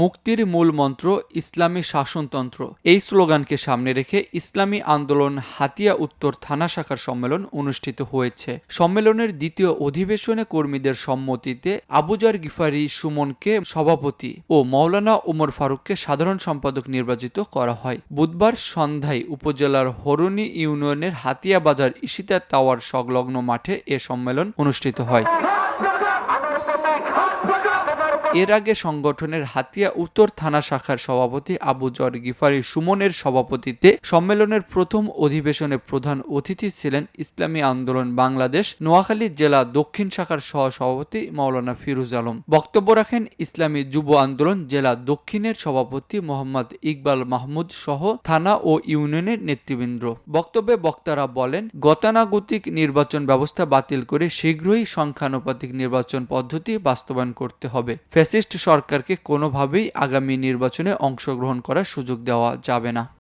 মুক্তির মূল মন্ত্র ইসলামী শাসনতন্ত্র। এই স্লোগানকে সামনে রেখে ইসলামী আন্দোলন হাতিয়া উত্তর থানা শাখার সম্মেলন অনুষ্ঠিত হয়েছে। সম্মেলনের দ্বিতীয় অধিবেশনে কর্মীদের সম্মতিতে আবুজার গিফারি সুমনকে সভাপতি ও মাওলানা ওমর ফারুককে সাধারণ সম্পাদক নির্বাচিত করা হয়। বুধবার সন্ধ্যায় উপজেলার হরুনি ইউনিয়নের হাতিয়া বাজার ইশিতা টাওয়ার সংলগ্ন মাঠে এ সম্মেলন অনুষ্ঠিত হয়। এর আগে সংগঠনের হাতিয়া উত্তর থানা শাখার সভাপতি আবু জর গিফারি সুমনের সভাপতিত্বে সম্মেলনের প্রথম অধিবেশনে প্রধান অতিথি ছিলেন ইসলামী আন্দোলন বাংলাদেশ নোয়াখালী জেলা দক্ষিণ শাখার সহ সভাপতি মাওলানা ফিরুজ আলম। বক্তব্য রাখেন ইসলামী যুব আন্দোলন জেলা দক্ষিণের সভাপতি মোহাম্মদ ইকবাল মাহমুদ সহ থানা ও ইউনিয়নের নেতৃবৃন্দ। বক্তব্যে বক্তারা বলেন, গতানাগতিক নির্বাচন ব্যবস্থা বাতিল করে শীঘ্রই সংখ্যানুপাতিক নির্বাচন পদ্ধতি বাস্তবায়ন করতে হবে। ফ্যাসিস্ট সরকারকে কোনোভাবেই আগামী নির্বাচনে অংশগ্রহণ করার সুযোগ দেওয়া যাবে না।